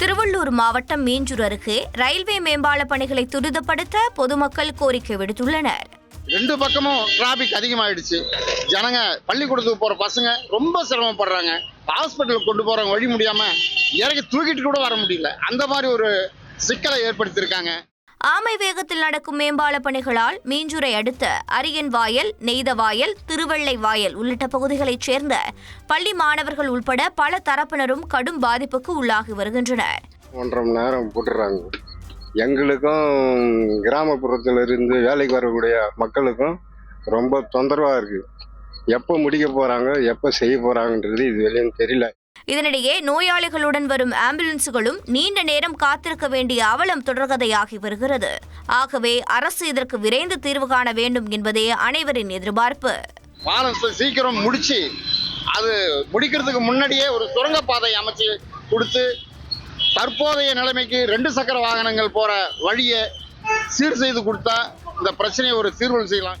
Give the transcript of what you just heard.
திருவள்ளூர் மாவட்டம் மீஞ்சூர் அருகே ரயில்வே மேம்பால பணிகளை துரிதப்படுத்த பொதுமக்கள் கோரிக்கை விடுத்துள்ளனர். ரெண்டு பக்கமும் டிராபிக் அதிகமாயிடுச்சு. ஜனங்க பள்ளிக்கூடத்துக்கு போற பசங்க ரொம்ப சிரமப்படுறாங்க. ஹாஸ்பிட்டலுக்கு கொண்டு போறவங்க வழி முடியாம இறக்கி தூக்கிட்டு கூட வர முடியல. அந்த மாதிரி ஒரு சிக்கலை ஏற்படுத்தியிருக்காங்க. ஆமை வேகத்தில் நடக்கும் மேம்பால பணிகளால் மீஞ்சுரை அடுத்த அரியன் வாயல் நெய்தவாயல் திருவள்ளை வாயல் உள்ளிட்ட பகுதிகளைச் சேர்ந்த பள்ளி மாணவர்கள் உள்பட பல தரப்பினரும் கடும் பாதிப்புக்கு உள்ளாகி வருகின்றனர். ஒன்றரை மணி நேரம் போட்டுறாங்க எங்களுக்கும் கிராமப்புறத்தில் இருந்து வேலைக்கு வரக்கூடிய மக்களுக்கும் ரொம்ப தொந்தரவாக இருக்குது எப்போ முடிக்க போகிறாங்க எப்போ செய்ய போகிறாங்கன்றது இது வெளியும் தெரியல. இதனிடையே நோயாளிகளுடன் வரும் ஆம்புலன்ஸுகளும் நீண்ட நேரம் காத்திருக்க வேண்டிய அவலம் தொடர்கதையாகி வருகிறது. ஆகவே அரசு இதற்கு விரைந்து தீர்வு காண வேண்டும் என்பதே அனைவரின் எதிர்பார்ப்பு. பாலம் சீக்கிரம் முடிச்சு அது முடிக்கிறதுக்கு முன்னாடியே ஒரு சுரங்கப்பாதை அமைச்சு கொடுத்து தற்போதைய நிலைமைக்கு ரெண்டு சக்கர வாகனங்கள் போற வழியை சீர் செய்து கொடுத்தா இந்த பிரச்சனையை ஒரு தீர்வு செய்யலாம்.